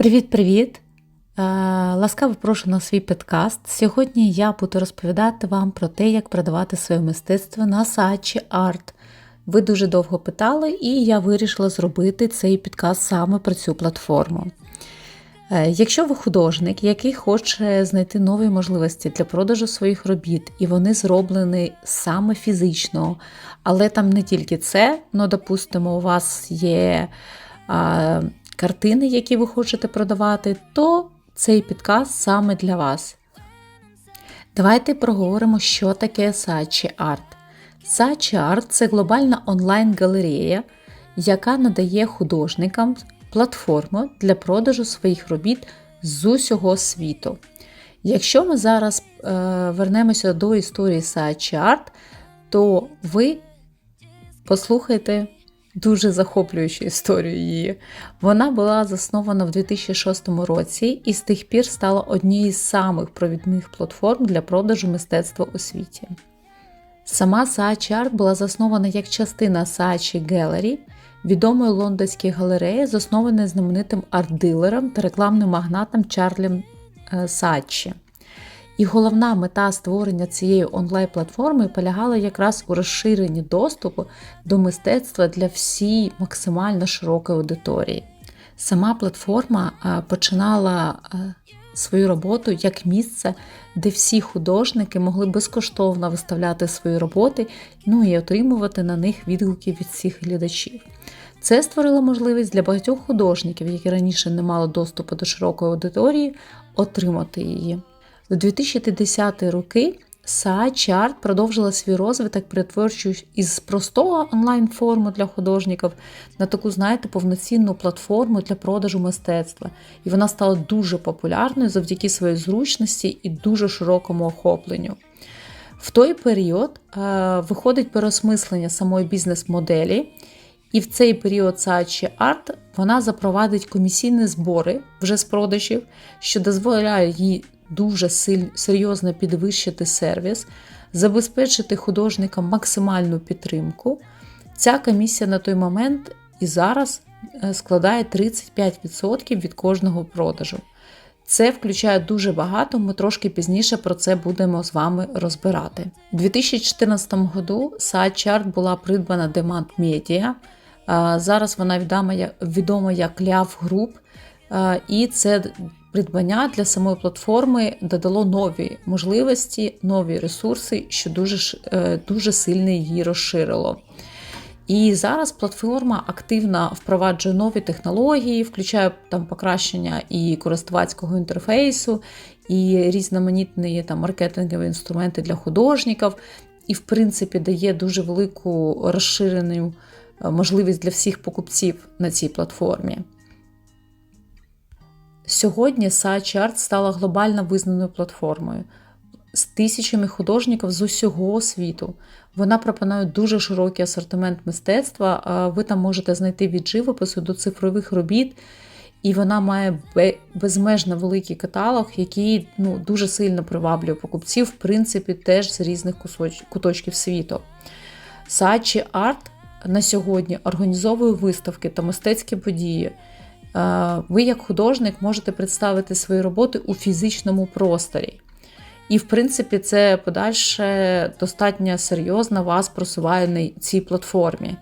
Привіт-привіт! Е, Ласкаво прошу на свій подкаст. Сьогодні я буду розповідати вам про те, як продавати своє мистецтво на сайті Арт. Ви дуже довго питали, і я вирішила зробити цей підкаст саме про цю платформу. Е, Якщо ви художник, який хоче знайти нові можливості для продажу своїх робіт, і вони зроблені саме фізично, але там не тільки це, ну, допустимо, у вас є картини, які ви хочете продавати, то цей підкаст саме для вас. Давайте проговоримо, що таке Saatchi Art. Saatchi Art – це глобальна онлайн-галерея, яка надає художникам платформу для продажу своїх робіт з усього світу. Якщо ми зараз е, вернемося до історії Saatchi Art, то ви послухайте дуже захоплюючу історію її. Вона була заснована в 2006 році і з тих пір стала однією з самих провідних платформ для продажу мистецтва у світі. Сама Saatchi Art була заснована як частина Saatchi Gallery, відомої лондонської галереї, заснованої знаменитим арт-дилером та рекламним магнатом Чарлем Сатчі. І головна мета створення цієї онлайн-платформи полягала якраз у розширенні доступу до мистецтва для всієї максимально широкої аудиторії. Сама платформа починала свою роботу як місце, де всі художники могли безкоштовно виставляти свої роботи, ну і отримувати на них відгуки від всіх глядачів. Це створило можливість для багатьох художників, які раніше не мали доступу до широкої аудиторії, отримати її. У 2010 роки Art продовжила свій розвиток, перетворюючись із простого онлайн-форму для художників на таку, знаєте, повноцінну платформу для продажу мистецтва. І вона стала дуже популярною завдяки своїй зручності і дуже широкому охопленню. В той період е, виходить переосмислення самої бізнес-моделі, і в цей період Saatchi Art вона запровадить комісійні збори вже з продажів, що дозволяє їй дуже серйозно підвищити сервіс, забезпечити художникам максимальну підтримку. Ця комісія на той момент і зараз складає 35% від кожного продажу. Це включає дуже багато, ми трошки пізніше про це будемо з вами розбирати. У 2014 году Art була придбана Demand Media. Зараз вона відома як, Ляв Group, і це придбання для самої платформи додало нові можливості, нові ресурси, що дуже, дуже сильно її розширило. І зараз платформа активно впроваджує нові технології, включає там покращення і користувацького інтерфейсу, і різноманітні там маркетингові інструменти для художників, і, в принципі, дає дуже велику розширену можливість для всіх покупців на цій платформі. Сьогодні Saatchi Art стала глобально визнаною платформою з тисячами художників з усього світу. Вона пропонує дуже широкий асортимент мистецтва. Ви там можете знайти від живопису до цифрових робіт, і вона має безмежно великий каталог, який ну, дуже сильно приваблює покупців, в принципі, теж з різних куточків світу. Saatchi Art на сьогодні організовує виставки та мистецькі події. Ви, як художник, можете представити свої роботи у фізичному просторі. І, в принципі, це подальше достатньо серйозно вас просуває на цій платформі.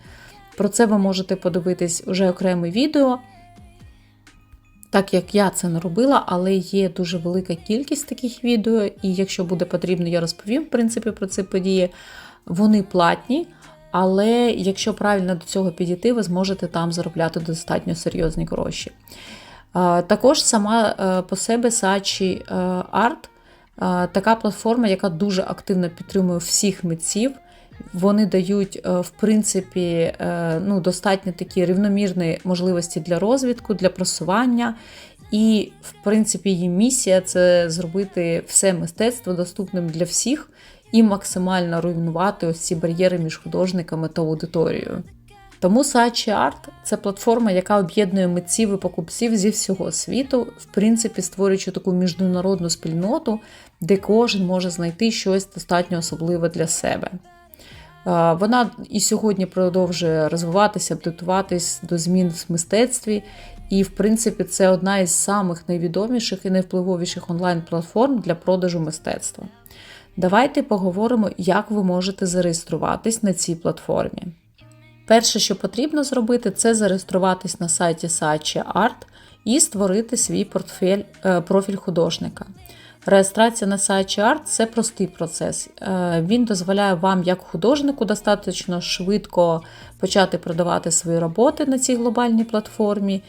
Про це ви можете подивитись уже окреме відео. Так як я це не робила, але є дуже велика кількість таких відео, і якщо буде потрібно, я розповім, в принципі, про ці події. Вони платні, але якщо правильно до цього підійти, ви зможете там заробляти достатньо серйозні гроші. Також сама е, по себе Saatchi е, Art така платформа, яка дуже активно підтримує всіх митців. Вони дають, е, в принципі, ну, достатньо такі рівномірні можливості для розвитку, для просування. І, в принципі, її місія це зробити все мистецтво доступним для всіх і максимально руйнувати ось ці бар'єри між художниками та аудиторією. Тому Saatchi Art – це платформа, яка об'єднує митців і покупців зі всього світу, в принципі, створюючи таку міжнародну спільноту, де кожен може знайти щось достатньо особливе для себе. Вона і сьогодні продовжує розвиватися, адаптуватись до змін в мистецтві І, в принципі, це одна із самих найвідоміших і найвпливовіших онлайн-платформ для продажу мистецтва. Давайте поговоримо, як ви можете зареєструватись на цій платформі. Перше, що потрібно зробити, це зареєструватись на сайті Saatchi Art і створити свій портфель, е, профіль художника. Реєстрація на сайті Art – це простий процес. Е, Він дозволяє вам, як художнику, достатньо швидко почати продавати свої роботи на цій глобальній платформі,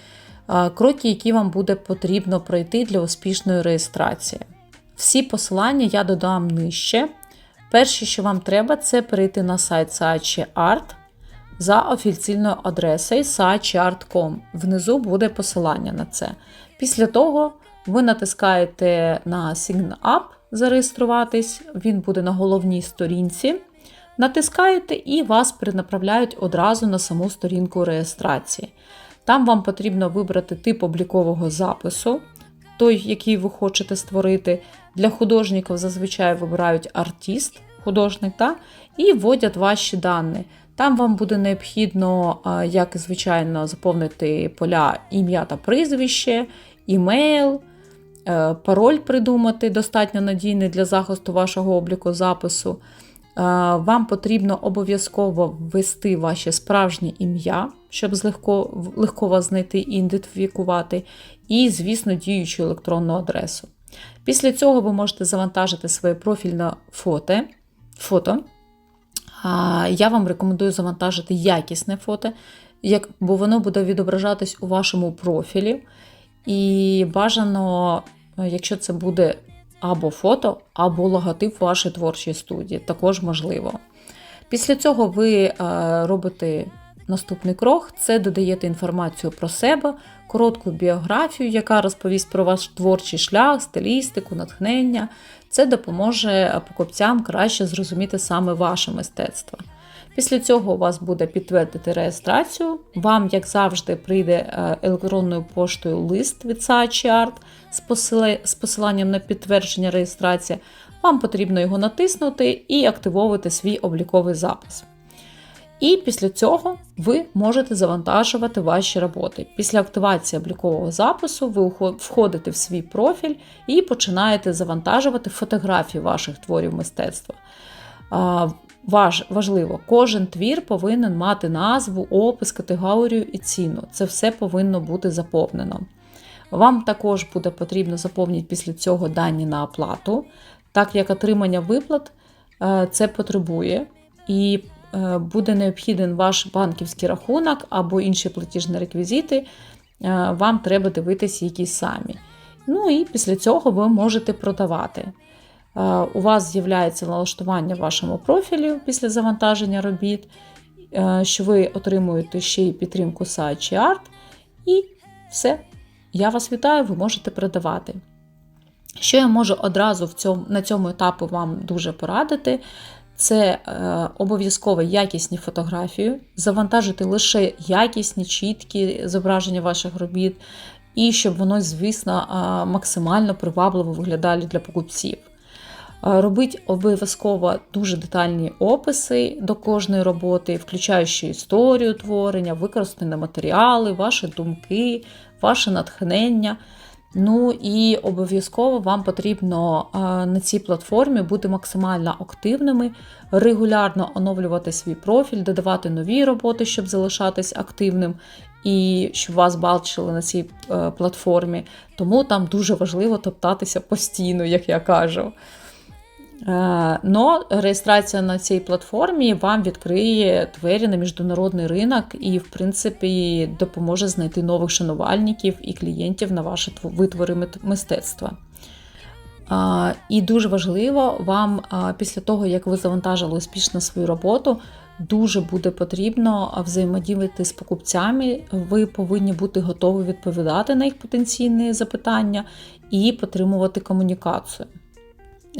е, кроки, які вам буде потрібно пройти для успішної реєстрації. Всі посилання я додам нижче. Перше, що вам треба, це перейти на сайт Saatchi Art за офіційною адресою saatchiart.com. Внизу буде посилання на це. Після того ви натискаєте на Sign Up зареєструватись, він буде на головній сторінці. Натискаєте і вас перенаправляють одразу на саму сторінку реєстрації. Там вам потрібно вибрати тип облікового запису, той, який ви хочете створити. Для художників зазвичай вибирають артист, художник, та, і вводять ваші дані. Там вам буде необхідно, як і звичайно, заповнити поля ім'я та прізвище, імейл, е, пароль придумати, достатньо надійний для захисту вашого обліку запису. Е, вам потрібно обов'язково ввести ваше справжнє ім'я, щоб легко, легко вас знайти і ідентифікувати, і, звісно, діючу електронну адресу. Після цього ви можете завантажити своє профільне фото. фото. Я вам рекомендую завантажити якісне фото, бо воно буде відображатись у вашому профілі. І бажано, якщо це буде або фото, або логотип вашої творчої студії, також можливо. Після цього ви е, робите наступний крок: це додаєте інформацію про себе, коротку біографію, яка розповість про ваш творчий шлях, стилістику, натхнення. Це допоможе покупцям краще зрозуміти саме ваше мистецтво. Після цього у вас буде підтвердити реєстрацію. Вам, як завжди, прийде е, електронною поштою лист від Saatchi Art з посиланням на підтвердження реєстрації. Вам потрібно його натиснути і активовувати свій обліковий запис. І після цього ви можете завантажувати ваші роботи. Після активації облікового запису ви входите в свій профіль і починаєте завантажувати фотографії ваших творів мистецтва. Важ, важливо, кожен твір повинен мати назву, опис, категорію і ціну. Це все повинно бути заповнено. Вам також буде потрібно заповнити після цього дані на оплату, так як отримання виплат е, це потребує. І буде необхіден ваш банківський рахунок або інші платіжні реквізити, е, вам треба дивитися якісь самі. Ну і після цього ви можете продавати. Е, у вас з'являється налаштування в вашому профілі після завантаження робіт, що ви отримуєте ще й підтримку Saatchi Art. І все. Я вас вітаю, ви можете продавати. Що я можу одразу в цьому, на цьому етапі вам дуже порадити, це е, обов'язково якісні фотографії, завантажити лише якісні, чіткі зображення ваших робіт, і щоб воно, звісно, е, максимально привабливо виглядало для покупців. Е, робіть обов'язково дуже детальні описи до кожної роботи, включаючи історію творення, використані матеріали, ваші думки, ваше натхнення. Ну і обов'язково вам потрібно на цій платформі бути максимально активними, регулярно оновлювати свій профіль, додавати нові роботи, щоб залишатись активним і щоб вас бачили на цій е, платформі. Тому там дуже важливо топтатися постійно, як я кажу. Е, но реєстрація на цій платформі вам відкриє двері на міжнародний ринок і, в принципі, допоможе знайти нових шанувальників і клієнтів на ваші витвори мистецтва. І дуже важливо вам після того, як ви завантажили успішно свою роботу, дуже буде потрібно взаємодіяти з покупцями. Ви повинні бути готові відповідати на їх потенційні запитання і підтримувати комунікацію.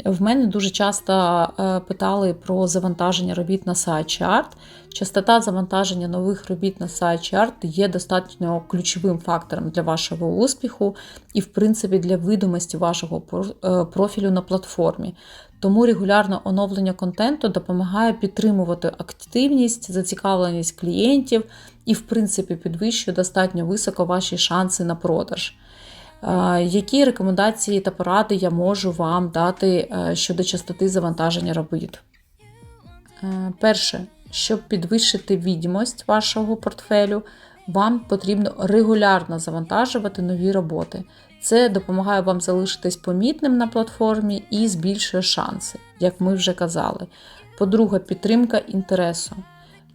В мене дуже часто е, питали про завантаження робіт на сайт Chart. Частота завантаження нових робіт на сайт є достатньо ключовим фактором для вашого успіху і, в принципі, для видимості вашого е, профілю на платформі. Тому регулярне оновлення контенту допомагає підтримувати активність, зацікавленість клієнтів і, в принципі, підвищує достатньо високо ваші шанси на продаж. Які рекомендації та поради я можу вам дати е, щодо частоти завантаження робіт? Е, перше, щоб підвищити відомість вашого портфелю, вам потрібно регулярно завантажувати нові роботи. Це допомагає вам залишитись помітним на платформі і збільшує шанси, як ми вже казали. По-друге, підтримка інтересу.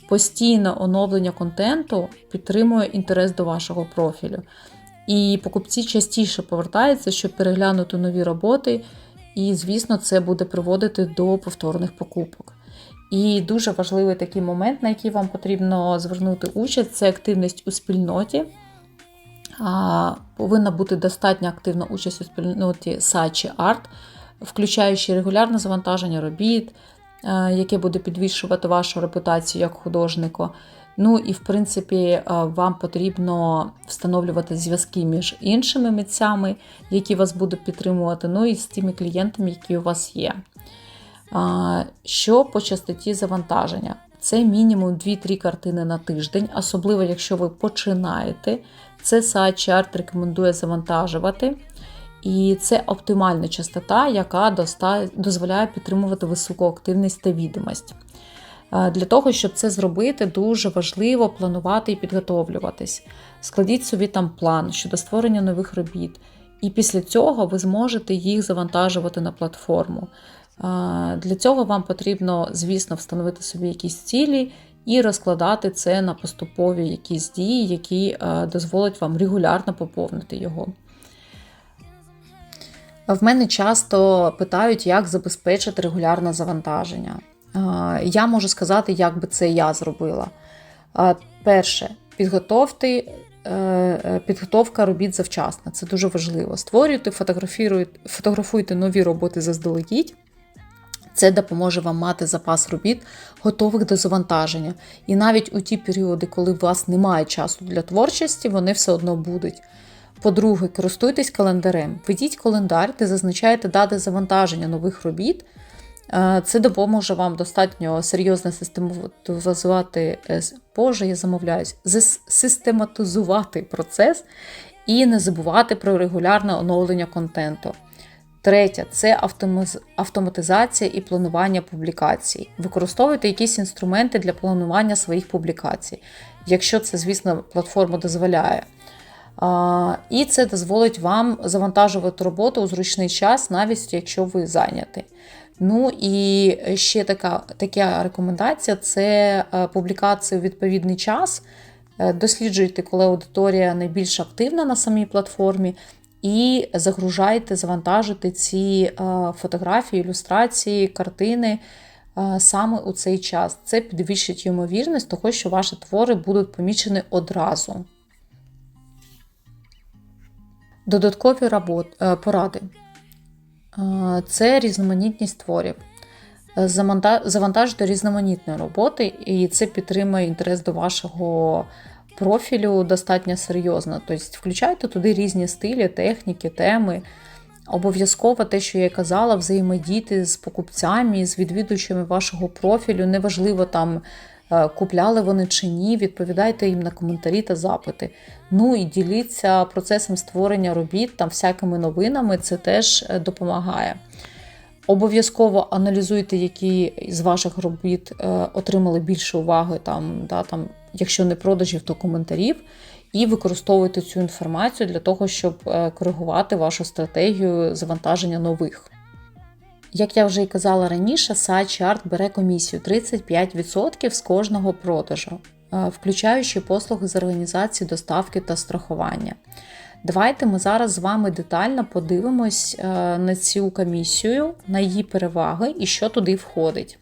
Постійне оновлення контенту підтримує інтерес до вашого профілю. І покупці частіше повертаються, щоб переглянути нові роботи, і, звісно, це буде приводити до повторних покупок. І дуже важливий такий момент, на який вам потрібно звернути участь, це активність у спільноті. Повинна бути достатньо активна участь у спільноті Сачі Арт, включаючи регулярне завантаження робіт, яке буде підвищувати вашу репутацію як художника. Ну і в принципі, е, вам потрібно встановлювати зв'язки між іншими митцями, які вас будуть підтримувати, ну і з тими клієнтами, які у вас є. Що по частоті завантаження? Це мінімум 2-3 картини на тиждень, особливо, якщо ви починаєте. Це сайт чарт рекомендує завантажувати. І це оптимальна частота, яка дозволяє підтримувати високу активність та відомість. Для того, щоб це зробити, дуже важливо планувати і підготовлюватись. Складіть собі там план щодо створення нових робіт, і після цього ви зможете їх завантажувати на платформу. Для цього вам потрібно, звісно, встановити собі якісь цілі і розкладати це на поступові якісь дії, які дозволять вам регулярно поповнити його. В мене часто питають, як забезпечити регулярне завантаження. Я можу сказати, як би це я зробила. Перше, підготовте, е, підготовка робіт завчасно. Це дуже важливо. Створюйте, фотографуйте нові роботи заздалегідь. Це допоможе вам мати запас робіт, готових до завантаження. І навіть у ті періоди, коли у вас немає часу для творчості, вони все одно будуть. По-друге, користуйтесь календарем. Ведіть календар, де зазначаєте дати завантаження нових робіт. Е, це допоможе вам достатньо серйозно систематизувати, е, Боже, я замовляюсь, систематизувати процес і не забувати про регулярне оновлення контенту. Третє це автоматизація і планування публікацій. Використовуйте якісь інструменти для планування своїх публікацій, якщо це, звісно, платформа дозволяє. І це дозволить вам завантажувати роботу у зручний час, навіть якщо ви зайняті. Ну і ще така така рекомендація це е, публікація у відповідний час. Е, досліджуйте, коли аудиторія найбільш активна на самій платформі, і загружайте, завантажуйте ці е, фотографії, ілюстрації, картини саме у цей час. Це підвищить ймовірність того, що ваші твори будуть помічені одразу. Додаткові поради це різноманітність творів. Завантажити різноманітні роботи, і це підтримує інтерес до вашого профілю достатньо серйозно. Тобто, включайте туди різні стилі, техніки, теми. Обов'язково те, що я казала, взаємодіяти з покупцями, з відвідувачами вашого профілю. Неважливо там Е, купляли вони чи ні, відповідайте їм на коментарі та запити. Ну і діліться процесом створення робіт там всякими новинами, це теж е, допомагає. Обов'язково аналізуйте, які з ваших робіт е, отримали більше уваги, там, да, там, якщо не продажів, то коментарів. І використовуйте цю інформацію для того, щоб коригувати вашу стратегію завантаження нових. Як я вже і казала раніше, сайт Chart бере комісію 35% з кожного продажу, е, включаючи послуги з організації доставки та страхування. Давайте ми зараз з вами детально подивимось е, на цю комісію, на її переваги і що туди входить.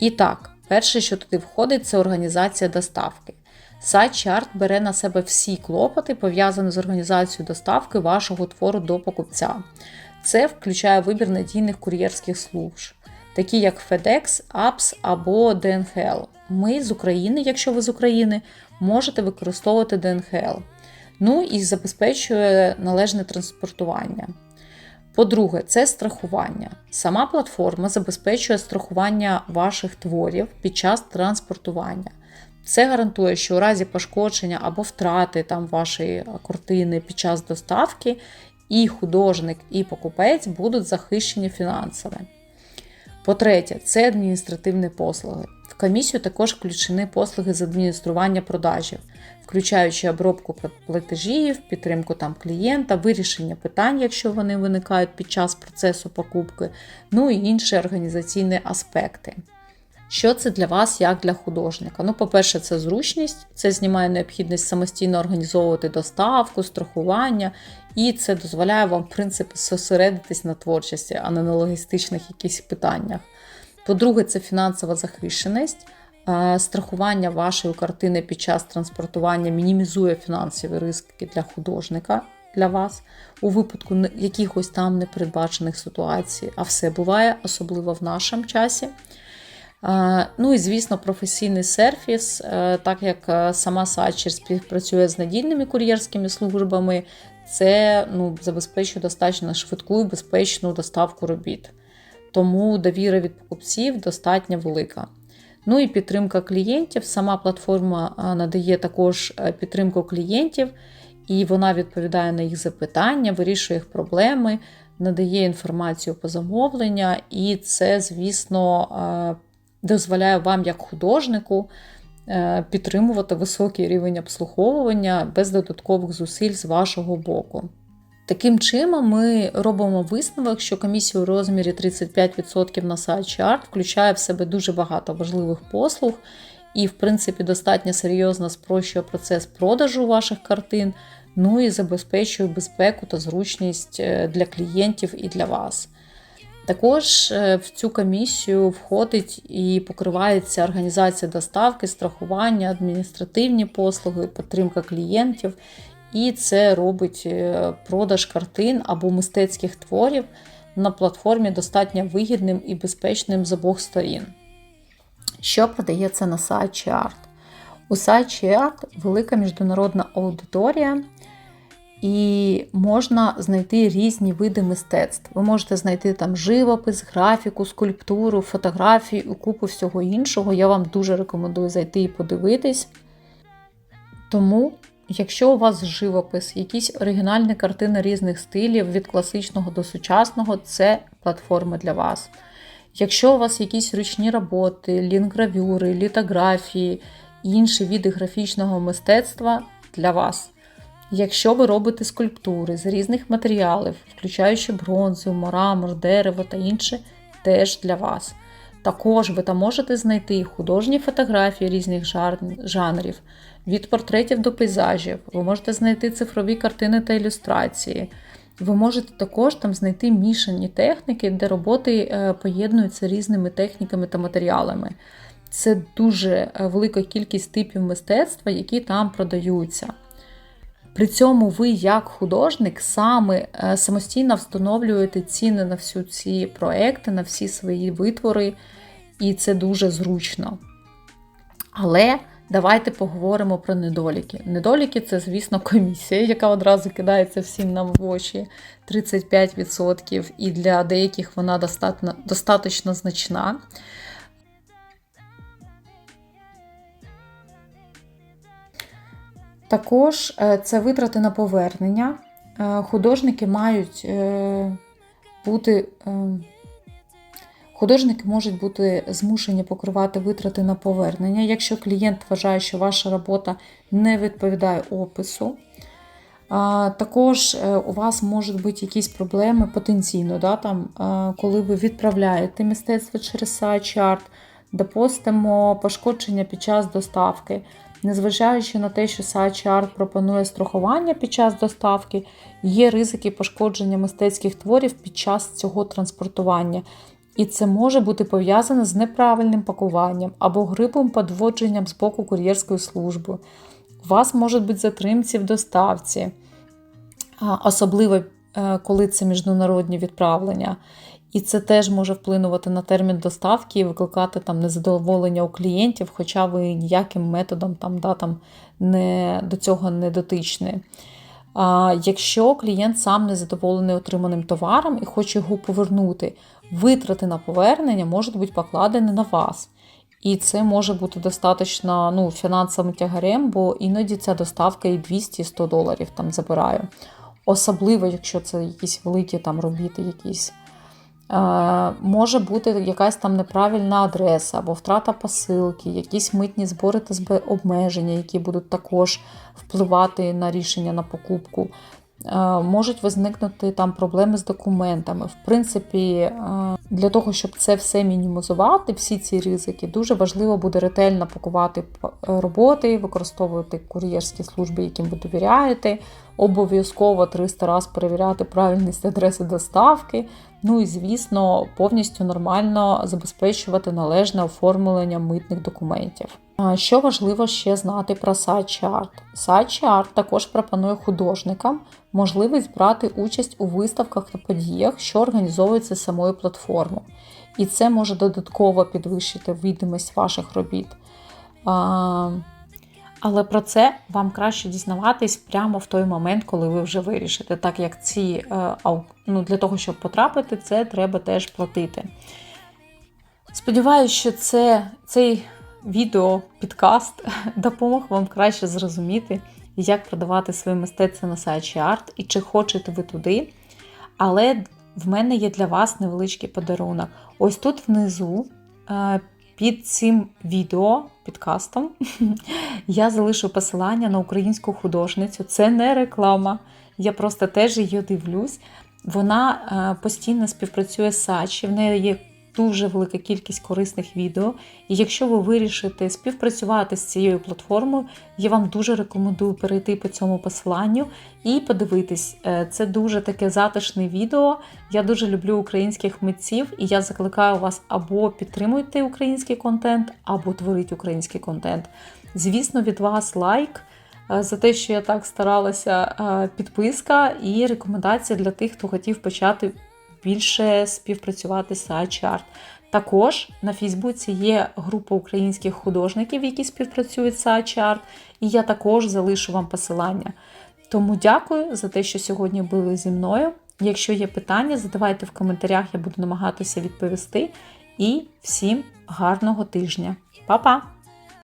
І так, перше, що туди входить, це організація доставки. Сайт Chart бере на себе всі клопоти, пов'язані з організацією доставки вашого твору до покупця. Це включає вибір надійних кур'єрських служб, такі як FedEx, APS або DNHL. Ми з України, якщо ви з України, можете використовувати DNHL. Ну і забезпечує належне транспортування. По-друге, це страхування. Сама платформа забезпечує страхування ваших творів під час транспортування. Це гарантує, що у разі пошкодження або втрати там вашої картини під час доставки і художник, і покупець будуть захищені фінансово. По-третє, це адміністративні послуги. В комісію також включені послуги з адміністрування продажів, включаючи обробку платежів, підтримку там клієнта, вирішення питань, якщо вони виникають під час процесу покупки, ну і інші організаційні аспекти. Що це для вас як для художника? Ну, по-перше, це зручність, це знімає необхідність самостійно організовувати доставку, страхування, і це дозволяє вам, в принципі, зосередитись на творчості, а не на логістичних якихось питаннях. По-друге, це фінансова захищеність. Страхування вашої картини під час транспортування мінімізує фінансові ризики для художника для вас у випадку якихось там непередбачених ситуацій, а все буває, особливо в нашому часі. Ну і, звісно, професійний сервіс, е, так як е, сама Сачер співпрацює з надійними кур'єрськими службами, це ну, забезпечує достатньо швидку і безпечну доставку робіт. Тому довіра від покупців достатньо велика. Ну і підтримка клієнтів. Сама платформа е, надає також підтримку клієнтів, і вона відповідає на їх запитання, вирішує їх проблеми, надає інформацію по замовлення, і це, звісно, дозволяє вам, як художнику, е, підтримувати високий рівень обслуговування без додаткових зусиль з вашого боку. Таким чином, ми робимо висновок, що комісія у розмірі 35% на сайт Chart включає в себе дуже багато важливих послуг і, в принципі, достатньо серйозно спрощує процес продажу ваших картин, ну і забезпечує безпеку та зручність е, для клієнтів і для вас. Також е, в цю комісію входить і покривається організація доставки, страхування, адміністративні послуги, підтримка клієнтів, і це робить е, продаж картин або мистецьких творів на платформі достатньо вигідним і безпечним з обох сторін. Що продається на сайті Art? У сайті Art велика міжнародна аудиторія, і можна знайти різні види мистецтв. Ви можете знайти там живопис, графіку, скульптуру, фотографію, купу всього іншого. Я вам дуже рекомендую зайти і подивитись. Тому, якщо у вас живопис, якісь оригінальні картини різних стилів, від класичного до сучасного, це платформа для вас. Якщо у вас якісь ручні роботи, лінгравюри, літографії, інші види графічного мистецтва для вас. Якщо ви робите скульптури з різних матеріалів, включаючи бронзу, мрамор, дерево та інше, теж для вас. Також ви там можете знайти художні фотографії різних жанрів, від портретів до пейзажів, ви можете знайти цифрові картини та ілюстрації. Ви можете також там знайти мішані техніки, де роботи е, поєднуються різними техніками та матеріалами. Це дуже е, велика кількість типів мистецтва, які там продаються. При цьому ви, як художник, саме е, самостійно встановлюєте ціни на всі ці проекти, на всі свої витвори, і це дуже зручно. Але давайте поговоримо про недоліки. Недоліки це, звісно, комісія, яка одразу кидається всім нам в очі 35%, і для деяких вона достатньо, достатньо значна. Також е, це витрати на повернення. Е, художники мають е, бути. Художники можуть бути змушені покривати витрати на повернення, якщо клієнт вважає, що ваша робота не відповідає опису. Також у вас можуть бути якісь проблеми потенційно, да, там, коли ви відправляєте мистецтво через сайт чарт, допустимо пошкодження під час доставки. Незважаючи на те, що сайт пропонує страхування під час доставки, є ризики пошкодження мистецьких творів під час цього транспортування. І це може бути пов'язане з неправильним пакуванням або грибом подводженням з боку кур'єрської служби. У вас можуть бути затримці в доставці, особливо е, коли це міжнародні відправлення. І це теж може вплинувати на термін доставки і викликати там незадоволення у клієнтів, хоча ви ніяким методом там, да, там, не, до цього не дотичні. А, Якщо клієнт сам не задоволений отриманим товаром і хоче його повернути, витрати на повернення можуть бути покладені на вас. І це може бути достатньо ну, фінансовим тягарем, бо іноді ця доставка і 200-100 доларів там забирає. Особливо, якщо це якісь великі там робіти, якісь. Е, може бути якась там неправильна адреса або втрата посилки, якісь митні збори та обмеження, які будуть також впливати на рішення на покупку. Е, Можуть виникнути там проблеми з документами. В принципі, е, для того, щоб це все мінімізувати, всі ці ризики, дуже важливо буде ретельно пакувати роботи, використовувати кур'єрські служби, яким ви довіряєте. Обов'язково 300 разів перевіряти правильність адреси доставки. Ну і, звісно, повністю нормально забезпечувати належне оформлення митних документів. Що важливо ще знати про SiteChart? SiteChart також пропонує художникам можливість брати участь у виставках та подіях, що організовуються самою платформою. І це може додатково підвищити видимість ваших робіт. Але про це вам краще дізнаватись прямо в той момент, коли ви вже вирішите, так як ці е, ну, для того, щоб потрапити, це треба теж платити. Сподіваюсь, що це, цей відео, підкаст допомог вам краще зрозуміти, як продавати своє мистецтво на сайті Art і чи хочете ви туди. Але в мене є для вас невеличкий подарунок. Ось тут внизу е, під цим відео, підкастом, я залишу посилання на українську художницю. Це не реклама. Я просто теж її дивлюсь. Вона е, постійно співпрацює з Сачі, в неї є дуже велика кількість корисних відео. І якщо ви вирішите співпрацювати з цією платформою, я вам дуже рекомендую перейти по цьому посиланню і подивитись. Е, Це дуже таке затишне відео. Я дуже люблю українських митців, і я закликаю вас або підтримуйте український контент, або творіть український контент. Звісно, від вас лайк. е, За те, що я так старалася, е, підписка і рекомендація для тих, хто хотів почати більше співпрацювати з iChart. Також на Фейсбуці є група українських художників, які співпрацюють з iChart, і я також залишу вам посилання. Тому дякую за те, що сьогодні були зі мною. Якщо є питання, задавайте в коментарях, я буду намагатися відповісти. І всім гарного тижня. Па-па!